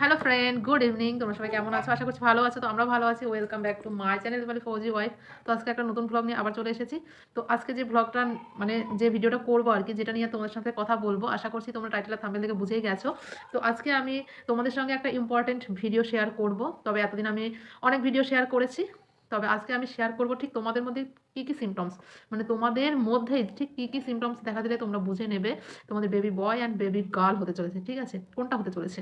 Hello friend good evening তোমরা সবাই কেমন আছো? আশা করছি ভালো আছো। তো আমরা ভালো আছি। Welcome back to my channel মানে ফৌজি ওয়াইফ তো আজকে একটা নতুন ব্লগ নিয়ে আবার চলে এসেছি। তো আজকে যে ব্লগটা মানে যে ভিডিওটা করব আর কি, যেটা নিয়ে তোমাদের সাথে কথা বলব, আশা করছি তোমরা টাইটেল থাম্বেল থেকে বুঝেই গেছো। তো আজকে আমি তোমাদের সঙ্গে একটা ইম্পর্টেন্ট ভিডিও শেয়ার করব। তবে এতদিন আমি অনেক ভিডিও শেয়ার করেছি। তবে আজকে আমি শেয়ার করব ঠিক তোমাদের মধ্যে কী কী সিমটমস মানে তোমাদের মধ্যে ঠিক কী কী সিমটমস দেখা দিলে তোমরা বুঝে নেবে তোমাদের baby boy and baby girl হতে চলেছে, ঠিক আছে? কোনটা হতে চলেছে?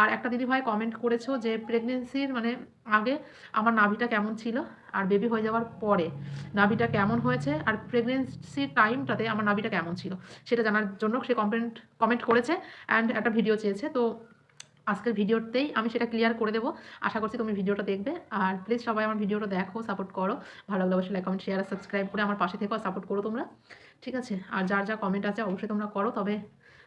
আর একটা দিদিভাই কমেন্ট করেছ যে প্রেগনেন্সির মানে আগে আমার নাভিটা কেমন ছিল আর বেবি হয়ে যাওয়ার পরে নাভিটা কেমন হয়েছে আর প্রেগনেন্সির টাইমটাতে আমার নাভিটা কেমন ছিল? সেটা জানার জন্য সে কমেন্ট কমেন্ট করেছে অ্যান্ড একটা ভিডিও চেয়েছে। তো আজকের ভিডিওতেই আমি সেটা ক্লিয়ার করে দেবো। আশা করছি তুমি ভিডিওটা দেখবে। আর প্লিজ সবাই আমার ভিডিওটা দেখো সাপোর্ট করো। ভালো লাগলে অবশ্যই কমেন্ট শেয়ার আর সাবস্ক্রাইব করে আমার পাশে থেকেও সাপোর্ট করো তোমরা। ঠিক আছে? আর যার যা কমেন্ট আছে অবশ্যই তোমরা করো। তবে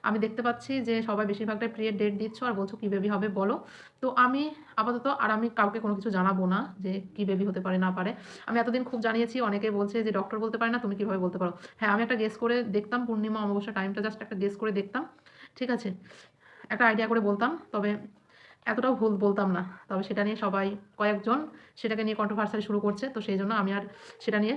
আমি দেখতে পাচ্ছি যে সবাই বেশিরভাগটাই প্রিয়ের ডেট দিচ্ছ আর বলছো কী বেবি হবে বলো। তো আমি আপাতত আর আমি কাউকে কোনো কিছু জানাব না যে কী বেবি হতে পারে, না পারে। আমি এতদিন খুব জানিয়েছি, অনেকে বলছে যে ডক্টর বলতে পারে না, তুমি কীভাবে বলতে পারো? হ্যাঁ আমি একটা গেস করে দেখতাম, পূর্ণিমা অমাবস্যা টাইমটা জাস্ট একটা গেস করে দেখতাম। ঠিক আছে? একটা আইডিয়া করে বলতাম, তবে এতটাও ভুল বলতাম না। তবে সেটা নিয়ে সবাই কয়েকজন সেটাকে নিয়ে কন্ট্রোভার্সারি শুরু করছে, তো সেই জন্য আমি আর সেটা নিয়ে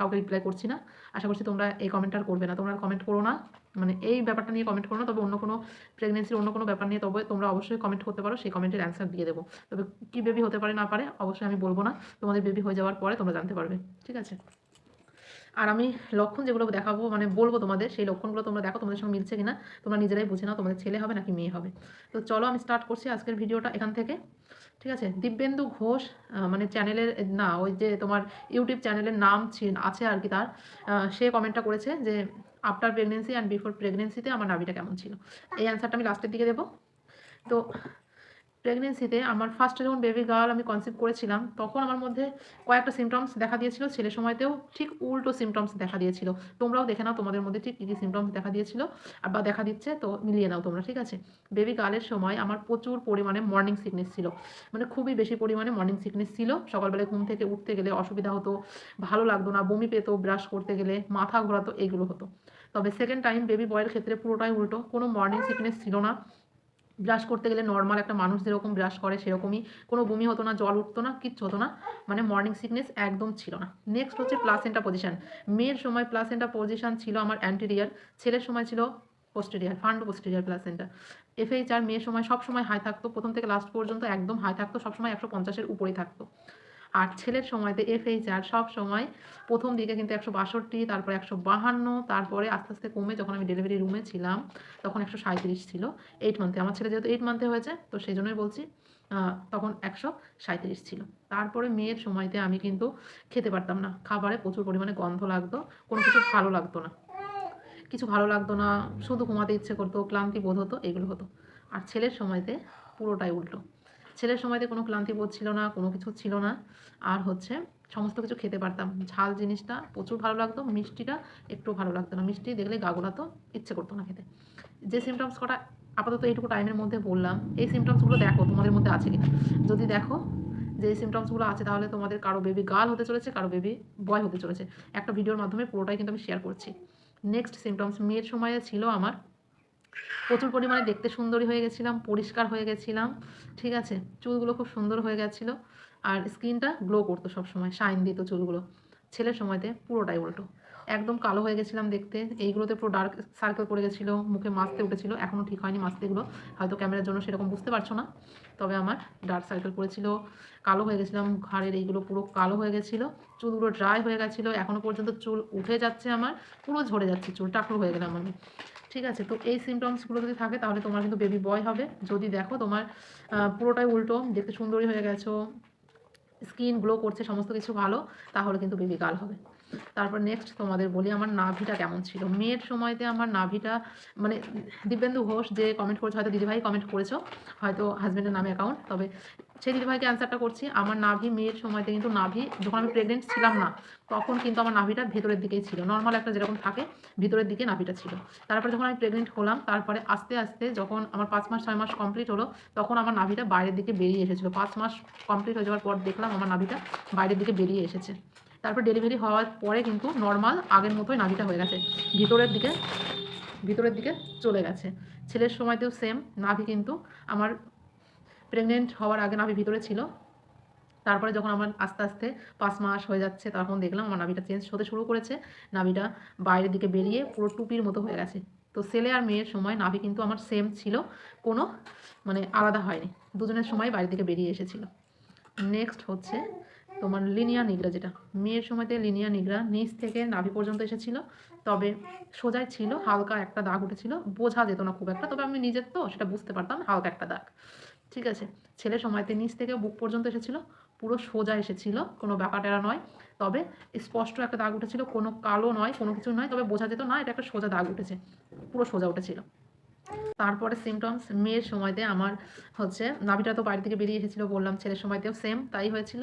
কাউকে রিপ্লাই করছি না। আশা করছি তোমরা এই কমেন্ট আর করবে না। তোমরা কমেন্ট করো না। মানে এই ব্যাপারটা নিয়ে কমেন্ট করো না, তবে অন্য কোনো প্রেগনেন্সির অন্য কোনো ব্যাপার নিয়ে তবে তোমরা অবশ্যই কমেন্ট করতে পারো, সেই কমেন্টের অ্যান্সার দিয়ে দেবো। তবে কী বেবি হতে পারে না পারে, অবশ্যই আমি বলব না। তোমাদের বেবি হয়ে যাওয়ার পরে তোমরা জানতে পারবে। ঠিক আছে? আর আমি লক্ষণ যেগুলো দেখাবো মানে বলব তোমাদের, সেই লক্ষণগুলো তোমরা দেখো, তোমাদের সঙ্গে মিলছে কিনা, তোমরা নিজেরাই বুঝে নাও, তোমাদের ছেলে হবে নাকি মেয়ে হবে। তো চলো আমি স্টার্ট করছি আজকের ভিডিওটা এখান থেকে। ঠিক আছে? দিব্যেন্দু ঘোষ মানে চ্যানেলের না, ওই যে তোমার ইউটিউব চ্যানেলের নাম আছে আর কি তার সে কমেন্টটা করেছে যে আফটার প্রেগনেন্সি অ্যান্ড বিফোর প্রেগনেন্সিতে আমার নাভিটা কেমন ছিল? এই অ্যান্সারটা আমি লাস্টের দিকে দেবো। তো প্রেগনেন্সিতে আমার ফার্স্টে যখন বেবি গার্ল আমি কনসিভ করেছিলাম, তখন আমার মধ্যে কয়েকটা সিমটমস দেখা দিয়েছিল। ছেলে সময়তেও ঠিক উল্টো সিমটমস দেখা দিয়েছিল। তোমরাও দেখে নাও, তোমাদের মধ্যে ঠিক কী কী সিমটমস দেখা দিয়েছিল আর বা দেখা দিচ্ছে, তো মিলিয়ে নাও তোমরা, ঠিক আছে? বেবি গার্লের সময় আমার প্রচুর পরিমাণে মর্নিং সিকনেস ছিল। মানে খুবই বেশি পরিমাণে মর্নিং সিকনেস ছিল। সকালবেলায় ঘুম থেকে উঠতে গেলে অসুবিধা হতো, ভালো লাগতো না, বমি পেতো ব্রাশ করতে গেলে মাথা ঘোরাতো এগুলো হতো। তবে সেকেন্ড টাইম বেবি বয়ের ক্ষেত্রে পুরোটাই উল্টো, কোনো মর্নিং সিকনেস ছিল না। ব্রাশ করতে গেলে নর্মাল একটা মানুষ যেরকম ব্রাশ করে, সেরকমই। কোনো বমি হতো না, জল উঠতো না, কিচ্ছু হতো না। মানে মর্নিং সিকনেস একদম ছিল না। নেক্সট হচ্ছে প্লাসেন্টা পজিশান মেয়ের সময় প্লাসেন্টা পজিশান ছিল আমার অ্যান্টেরিয়ার ছেলের সময় ছিল posterior fund posterior placenta FH আর মেয়ের সময় সব সময় হাই থাকতো, প্রথম থেকে লাস্ট পর্যন্ত একদম হাই থাকতো, সবসময় একশো পঞ্চাশের উপরেই থাকতো। আর ছেলের সময়তে এফএইচ আর সব সময় প্রথম দিকে কিন্তু একশো বাষট্টি, তারপরে একশো বাহান্ন, তারপরে আস্তে আস্তে কমে যখন আমি ডেলিভারি রুমে ছিলাম, তখন একশো সাঁত্রিশ ছিল এইট মান্থে আমার ছেলে যেহেতু এইট মান্থে হয়েছে, তো সেই জন্যই বলছি তখন একশো সাঁত্রিশ ছিল। তারপরে মেয়ের সময়তে আমি কিন্তু খেতে পারতাম না। খাবারে প্রচুর পরিমাণে গন্ধ লাগতো, কোনো কিছু ভালো লাগতো না। কিছু ভালো লাগতো না, শুধু ঘুমাতে ইচ্ছে করতো, ক্লান্তি বোধ হতো, এগুলো হতো। আর ছেলের সময়তে পুরোটাই উল্টো। ছেলের সময়তে কোনো ক্লান্তি বোধ ছিল না, কোনো কিছু ছিল না। আর হচ্ছে সমস্ত কিছু খেতে পারতাম। ঝাল জিনিসটা প্রচুর ভালো লাগতো, মিষ্টিটা একটু ভালো লাগতো না। মিষ্টি দেখলে গা গোলাতো, ইচ্ছে করতো না খেতে। যে সিমটমস কটা, আপাতত এইটুকু টাইমের মধ্যে বললাম। এই সিমটমসগুলো দেখো, তোমাদের মধ্যে আছে কিনা? যদি দেখো যে সিমটমসগুলো আছে, তাহলে তোমাদের কারও বেবি গার্ল হতে চলেছে, কারও বেবি বয় হতে চলেছে। একটা ভিডিওর মাধ্যমে পুরোটাই কিন্তু আমি শেয়ার করছি। নেক্সট সিমটমস মেয়ের সময়ে ছিল আমার প্রচুর পরিমাণে দেখতে সুন্দরী হয়ে গেছিলাম, পরিষ্কার হয়ে গেছিলাম, ঠিক আছে? চুলগুলো খুব সুন্দর হয়ে গেছিল আর স্কিনটা গ্লো করতো সবসময় শাইন দিত চুলগুলো। ছেলের সময়তে পুরোটাই উল্টো। একদম কালো হয়ে গেছিলাম দেখতে, এইগুলোতে পুরো ডার্ক সার্কেল পড়ে গেছিল, মুখে মাছতে উঠেছিল এখনও ঠিক হয়নি মাছতেগুলো হয়তো ক্যামেরার জন্য সেরকম বুঝতে পারছ না, তবে আমার ডার্ক সার্কেল পড়েছিল, কালো হয়ে গেছিলাম, ঘাড়ের এইগুলো পুরো কালো হয়ে গেছিল, চুলগুলো ড্রাই হয়ে গেছিল এখনও পর্যন্ত চুল উঠে যাচ্ছে আমার, পুরো ঝরে যাচ্ছে চুল টাকলো হয়ে গেলাম আমি। ঠিক আছে? তো এই সিমটমসগুলো যদি থাকে, তাহলে তোমার কিন্তু বেবি বয় হবে। যদি দেখো তোমার পুরোটাই উল্টো, দেখতে সুন্দরী হয়ে গেছো স্কিন গ্লো করছে, সমস্ত কিছু ভালো, তাহলে কিন্তু বেবি গার্ল হবে। তারপর নেক্সট তোমাদের বলি, আমার নাভিটা কেমন ছিল? মেয়ের সময়তে আমার নাভিটা মানে দিব্যেন্দু ঘোষ যে কমেন্ট করেছে, হয়তো দিদিভাই কমেন্ট করেছ, হয়তো হাজব্যান্ডের নামে অ্যাকাউন্ট তবে সেই দিদিভাইকে অ্যান্সারটা করছি, আমার নাভি মেয়ের সময়তে কিন্তু নাভি, যখন আমি প্রেগনেন্ট ছিলাম না, তখন কিন্তু আমার নাভিটা ভেতরের দিকেই ছিল। নর্মাল একটা যেরকম থাকে, ভিতরের দিকে নাভিটা ছিল। তারপরে যখন আমি প্রেগনেন্ট হলাম, তারপরে আস্তে আস্তে যখন আমার পাঁচ মাস, ছয় মাস কমপ্লিট হলো, তখন আমার নাভিটা বাইরের দিকে বেরিয়ে এসেছিল। পাঁচ মাস কমপ্লিট হয়ে যাওয়ার পর দেখলাম আমার নাভিটা বাইরের দিকে বেরিয়ে এসেছে। তারপর ডেলিভারি হওয়ার পরে কিন্তু নর্মাল আগের মতোই নাভিটা হয়ে গেছে। ভিতরের দিকে ভিতরের দিকে চলে গেছে। ছেলের সময়তেও সেম নাভি কিন্তু আমার প্রেগনেন্ট হওয়ার আগে নাভি ভিতরে ছিল। তারপরে যখন আমার আস্তে আস্তে পাঁচ মাস হয়ে যাচ্ছে, তখন দেখলাম আমার নাভিটা চেঞ্জ হতে শুরু করেছে। নাভিটা বাইরের দিকে বেরিয়ে পুরো টুপির মতো হয়ে গেছে। তো ছেলে আর মেয়ের সময় নাভি কিন্তু আমার সেম ছিল, কোনো মানে আলাদা হয়নি। দুজনের সময় বাইরের দিকে বেরিয়ে এসেছিল। নেক্সট হচ্ছে তোমার লিনিয়া নিগড়া যেটা। মেয়ের সময়তে লিনিয়া নিগড়া নিচ থেকে নাভি পর্যন্ত এসেছিল, তবে সোজাই ছিল, হালকা একটা দাগ উঠেছিল। বোঝা যেত না খুব একটা, তবে আমি নিজের তো সেটা বুঝতে পারতাম, হালকা একটা দাগ। ঠিক আছে? ছেলে সময়তে নিচ থেকে বুক পর্যন্ত এসেছিল, পুরো সোজা এসেছিল, কোনো ব্যাপারটা নয়। তবে স্পষ্ট একটা দাগ উঠেছিল, কোনো কালো নয়, কোনো কিছু নয়, তবে বোঝা যেত না, এটা একটা সোজা দাগ উঠেছে, পুরো সোজা উঠেছিল। তারপরে সিমটমস মেয়ের সময়তে আমার হচ্ছে নাভিটা তো বাড়ি থেকে বেরিয়ে এসেছিল বললাম, ছেলের সময়তেও সেম তাই হয়েছিল।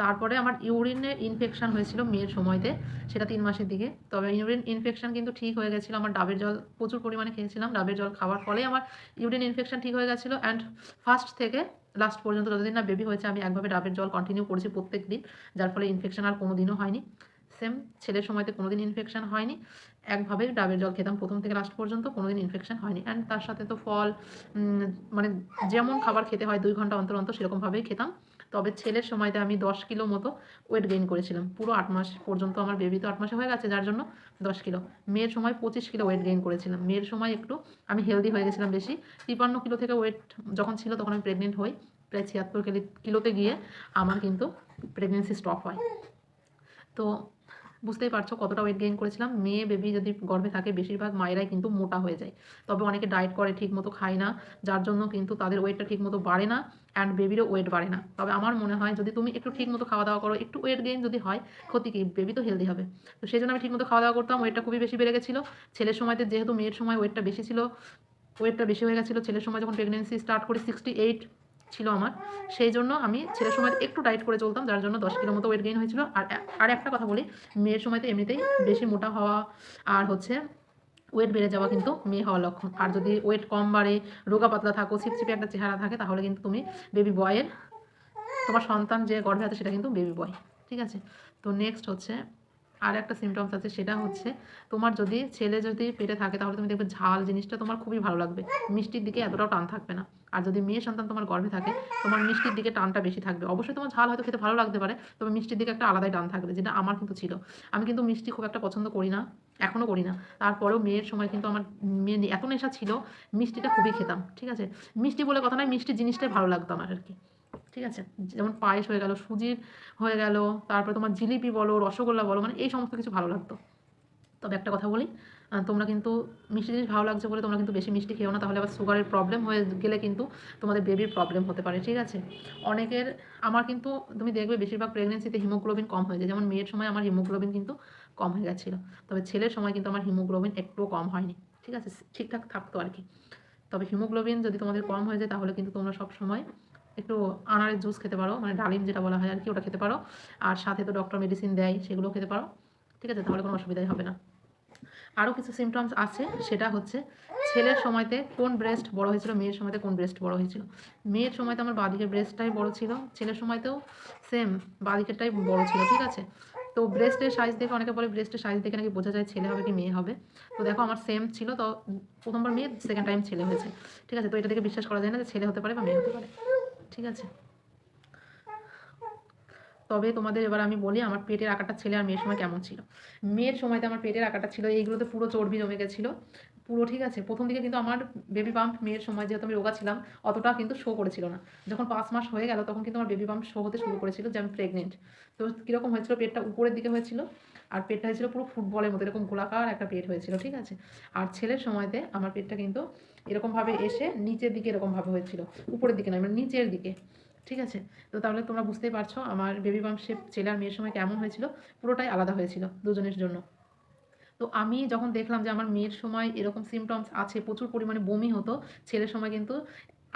তারপরে আমার ইউরিনের ইনফেকশান হয়েছিল মেয়ের সময়তে, সেটা তিন মাসের দিকে। তবে ইউরিন ইনফেকশন কিন্তু ঠিক হয়ে গেছিল, আমার ডাবের জল প্রচুর পরিমাণে খেয়েছিলাম, ডাবের জল খাওয়ার ফলে আমার ইউরিন ইনফেকশন ঠিক হয়ে গেছিল অ্যান্ড ফার্স্ট থেকে লাস্ট পর্যন্ত যতদিন না বেবি হয়েছে, আমি একভাবে ডাবের জল কন্টিনিউ করেছি প্রত্যেক দিন, যার ফলে ইনফেকশন আর কোনো দিনও হয়নি। সেম, ছেলের সময়তে কোনো দিন ইনফেকশন হয়নি। একভাবে ডাবের জল খেতাম প্রথম থেকে লাস্ট পর্যন্ত কোনো দিন ইনফেকশন হয়নি। অ্যান্ড তার সাথে তো ফল মানে যেমন খাবার খেতে হয় দুই ঘণ্টা অন্তর অন্তর সেরকমভাবেই খেতাম। তবে ছেলের সময়তে আমি দশ কিলো মতো ওয়েট গেইন করেছিলাম। পুরো আট মাস পর্যন্ত আমার বেবি তো আট মাসে হয়ে গেছে, যার জন্য দশ কিলো। মেয়ের সময় পঁচিশ কিলো ওয়েট গেইন করেছিলাম। মেয়ের সময় একটু আমি হেলদি হয়ে গেছিলাম বেশি। তিপান্ন কিলো থেকে ওয়েট যখন ছিল তখন আমি প্রেগনেন্ট হই। প্রায় ছিয়াত্তর কিলো কিলোতে গিয়ে আমার কিন্তু প্রেগনেন্সি স্টপ হয়। তো বুঝতেই পারছ কতটা ওয়েট গেইন করেছিলাম। মেয়ে বেবি যদি গর্ভে থাকে বেশিরভাগ মায়েরাই কিন্তু মোটা হয়ে যায়। তবে অনেকে ডায়েট করে ঠিক মতো খায় না, যার জন্য কিন্তু তাদের ওয়েটটা ঠিক মতো বাড়ে না অ্যান্ড বেবিরও ওয়েট বাড়ে না। তবে আমার মনে হয় যদি তুমি একটু ঠিক মতো খাওয়া দাওয়া করো, একটু ওয়েট গেইন যদি হয়, ক্ষতি কি? বেবি তো হেলদি হবে। তো সেই জন্য আমি ঠিক মতো খাওয়া দাওয়া করতাম ওয়েটটা খুবই বেশি বেড়ে গেছিল। ছেলের সময়তে যেহেতু মেয়ের সময় ওয়েটটা বেশি ছিল ওয়েটটা বেশি হয়ে গেছিল, ছেলের সময় যখন প্রেগনেন্সি স্টার্ট করি সিক্সটি এইট ছিল আমার। সেই জন্য আমি ছেলের সময় একটু ডায়েট করে চলতাম, যার জন্য দশ কিলো মতো ওয়েট গেইন হয়েছিল। আর আর একটা কথা বলি, মেয়ের সময়তে এমনিতেই বেশি মোটা হওয়া আর হচ্ছে ওয়েট বেড়ে যাওয়া কিন্তু মেয়ে হওয়ার লক্ষণ। আর যদি ওয়েট কম বাড়ে, রোগা পাতলা থাকো, ছিপছিপে একটা চেহারা থাকে, তাহলে কিন্তু তুমি বেবি বয়ের তোমার সন্তান যে গর্ভে আছে সেটা কিন্তু বেবি বয় ঠিক আছে? তো নেক্সট হচ্ছে আর একটা সিমটমস আছে, সেটা হচ্ছে তোমার যদি ছেলে যদি পেটে থাকে, তাহলে তুমি দেখবে ঝাল জিনিসটা তোমার খুবই ভালো লাগবে। মিষ্টির দিকে এতটাও টান থাকবে না। আর যদি মেয়ে সন্তান তোমার গর্ভে থাকে, তোমার মিষ্টির দিকে টানটা বেশি থাকবে। অবশ্যই তোমার ঝাল হয়তো খেতে ভালো লাগতে পারে, তবে মিষ্টির দিকে একটা আলাদাই টান থাকবে, যেটা আমার কিন্তু ছিল। আমি কিন্তু মিষ্টি খুব একটা পছন্দ করি না এখনও করি না। তারপরেও মেয়ের সময় কিন্তু আমার মেয়ে এত নেশা ছিল, মিষ্টিটা খুবই খেতাম, ঠিক আছে? মিষ্টি বলে কথা নয় মিষ্টি জিনিসটাই ভালো লাগতো আমার আর কি। ঠিক আছে? যেমন পায়েস হয়ে গেল, সুজির হয়ে গেল, তারপরে তোমার জিলিপি বলো, রসগোল্লা বলো মানে এই সমস্ত কিছু ভালো লাগতো। তবে একটা কথা বলি তোমরা কিন্তু মিষ্টি জিনিস ভালো লাগছে বলে তোমরা কিন্তু বেশি মিষ্টি খেও না, তাহলে আবার সুগারের প্রবলেম হয়ে গেলে কিন্তু তোমাদের বেবির প্রবলেম হতে পারে, ঠিক আছে? অনেকের, আমার কিন্তু, তুমি দেখবে বেশিরভাগ প্রেগনেন্সিতে হিমোগ্লোবিন কম হয়ে যায়, যেমন মেয়ের সময় আমার হিমোগ্লোবিন কিন্তু কম হয়ে গেছিল, তবে ছেলের সময় কিন্তু আমার হিমোগ্লোবিন একটুও কম হয়নি, ঠিক আছে? ঠিকঠাক থাকতো আর কি। তবে হিমোগ্লোবিন যদি তোমাদের কম হয়ে যায়, তাহলে কিন্তু তোমরা সব সময় একটু আনারের জুস খেতে পারো মানে ডালিম যেটা বলা হয় আর কি ওটা খেতে পারো। আর সাথে তো ডক্টর মেডিসিন দেয় সেগুলো খেতে পারো। ঠিক আছে, তাহলে কোনো অসুবিধাই হবে না। আরও কিছু সিমটমস আছে, সেটা হচ্ছে ছেলের সময়তে কোন ব্রেস্ট বড় হয়েছিল, মেয়ের সময়তে কোন ব্রেস্ট বড় হয়েছিল। মেয়ের সময়তে আমার বাদিকের ব্রেস্টটাই বড় ছিল, ছেলের সময়তেও সেম বাদিকেরটাই বড় ছিল, ঠিক আছে? তো ব্রেস্টের সাইজ দেখে, অনেকে বলে ব্রেস্টের সাইজ দেখে নাকি বোঝা যায় ছেলে হবে কি মেয়ে হবে। তো দেখো আমার সেম ছিল, তো প্রথমবার মেয়ে সেকেন্ড টাইম ছেলে হয়েছে। ঠিক আছে, তো এটা দেখে বিশ্বাস করা যায় না যে ছেলে হতে পারে বা মেয়ে হতে পারে। ঠিক আছে? তবে তোমাদের এবার আমি বলি, আমার পেটের আকারটা ছেলে আর মেয়ের সময় কেমন ছিল। মেয়ের সময়তে আমার পেটের আকারটা ছিল, এইগুলোতে পুরো চর্বি জমে গেছিল। পুরো ঠিক আছে? প্রথম দিকে কিন্তু আমার বেবি পাম্প মেয়ের সময় যেহেতু আমি রোগা ছিলাম, অতটা কিন্তু শো করেছিল না। যখন পাঁচ মাস হয়ে গেল, তখন কিন্তু আমার বেবি পাম্প শো হতে শুরু করেছিল যে আমি প্রেগনেন্ট তো কীরকম হয়েছিল, পেটটা উপরের দিকে হয়েছিল আর পেটটা হয়েছিল পুরো ফুটবলের মতো, এরকম গোলাকার একটা পেট হয়েছিল, ঠিক আছে? আর ছেলের সময়তে আমার পেটটা কিন্তু এরকমভাবে এসে নিচের দিকে এরকমভাবে হয়েছিল, উপরের দিকে নয় মানে নিচের দিকে, ঠিক আছে? তো তাহলে তোমরা বুঝতেই পারছ আমার বেবি বাম্প শেপ ছেলে আর মেয়ের সময় কেমন হয়েছিল, পুরোটাই আলাদা হয়েছিল দুজনের জন্য। তো আমি যখন দেখলাম যে আমার মেয়ের সময় এরকম সিমটমস আছে, প্রচুর পরিমাণে বমি হতো, ছেলের সময় কিন্তু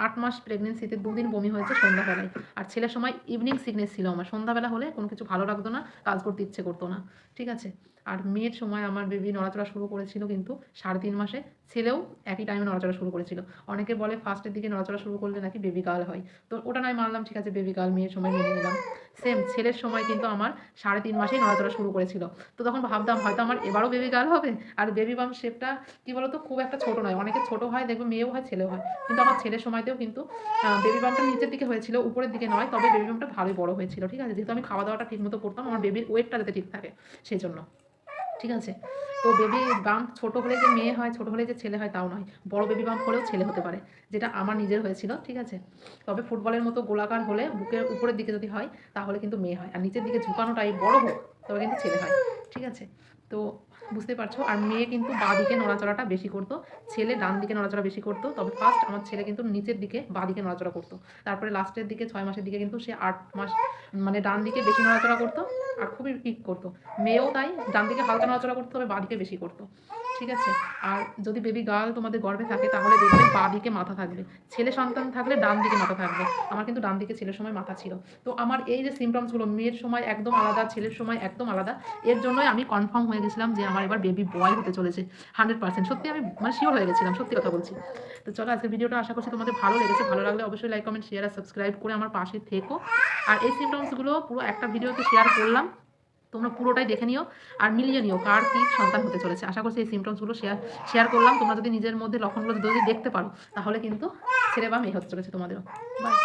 আট মাস প্রেগনেন্সিতে দুদিন বমি হয়েছে সন্ধ্যাবেলায় আর ছেলের সময় ইভিনিং সিকনেস ছিল আমার। সন্ধ্যাবেলা হলে কোনো কিছু ভালো লাগতো না, কাজ করতে ইচ্ছে করতো না। ঠিক আছে? আর মেয়ের সময় আমার বেবি নড়াচড়া শুরু করেছিল কিন্তু সাড়ে তিন মাসে ছেলেও একই টাইমে নড়াচড়া শুরু করেছিল। অনেকে বলে ফার্স্টের দিকে নড়াচড়া শুরু করলে নাকি বেবি গার্ল হয়। তো ওটা নয়, মানলাম, ঠিক আছে বেবি গার্ল মেয়ের সময় মেনে নিলাম। সেম ছেলের সময় কিন্তু আমার সাড়ে তিন মাসেই নড়াচড়া শুরু করেছিল। তো তখন ভাবতাম, হয়তো আমার এবারও বেবি গার্ল হবে আর বেবি বাম শেপটা কী বলতো, খুব একটা ছোট নয়। অনেকে ছোট হয়, দেখবে মেয়েও হয়, ছেলেও হয়। কিন্তু আমার ছেলের সময়তেও কিন্তু বেবি বামটা নিচের দিকে হয়েছিল, উপরের দিকে নয়, তবে বেবি বামটা ভালোই বড় হয়েছিল, ঠিক আছে? যেহেতু আমি খাওয়া দাওয়াটা ঠিকমতো করতাম, আমার বেবির ওয়েটটা যাতে ঠিক থাকে, সেই জন্য। ঠিক আছে? তো বেবি বাম্প ছোট হলে যে মেয়ে হয়, ছোট হলে যে ছেলে হয় তাও নয়। বড় বেবি বাম্প হলেও ছেলে হতে পারে, যেটা আমার নিজের হয়েছিল, ঠিক আছে? তবে ফুটবলের মতো গোলাকার হলে বুকের উপরের দিকে যদি হয়, তাহলে কিন্তু মেয়ে হয়। আর নিচের দিকে ঝুঁকানোটাই বড় হোক, তবে কিন্তু ছেলে হয়, ঠিক আছে? তো বুঝতে পারছ? আর মেয়ে কিন্তু বাঁ দিকে নড়াচড়াটা বেশি করতো, ছেলে ডান দিকে নড়াচড়া বেশি করতো। তবে ফার্স্ট আমার ছেলে কিন্তু নিচের দিকে বাঁ দিকে নড়াচড়া করতো। তারপরে লাস্টের দিকে ছয় মাসের দিকে কিন্তু সে আট মাস মানে ডান দিকে বেশি নড়াচড়া করতো আর খুবই পিক করতো। মেয়েও তাই, ডান দিকে হালকা নড়াচড়া করতো, তবে বাঁ দিকে বেশি করতো। ঠিক আছে? আর যদি বেবি গার্ল তোমাদের গর্ভে থাকে, তাহলে দেখবে বাঁ দিকে মাথা থাকবে। ছেলে সন্তান থাকলে ডান দিকে মাথা থাকবে। আমার কিন্তু ডান দিকে ছেলের সময় মাথা ছিল। তো আমার এই যে সিমটমসগুলো মেয়ের সময় একদম আলাদা, ছেলের সময় একদম আলাদা, এর জন্যই আমি কনফার্ম হয়ে গেছিলাম যে আমার এবার বেবি বয় হতে চলেছে। হান্ড্রেড পার্সেন্ট সত্যি আমি মানে শিওর হয়ে গেছিলাম, সত্যি কথা বলছি। তো চলো আজকে ভিডিওটা আশা করছি তোমাদের ভালো লেগেছে। ভালো লাগলে অবশ্যই লাইক কমেন্ট শেয়ার আর সাবস্ক্রাইব করে আমার পাশে থেকো। আর এই সিমটমসগুলো পুরো একটা ভিডিওতে শেয়ার করলাম। তোমরা পুরোটাই দেখে নিও আর মিলিয়ে নিও কার কী সন্তান হতে চলেছে। আশা করছি এই সিমটমসগুলো শেয়ার শেয়ার করলাম। তোমরা যদি নিজের মধ্যে লক্ষণগুলো যদি দেখতে পারো, তাহলে কিন্তু ছেলে বা মেয়ে হতে চলেছে তোমাদেরও। বাই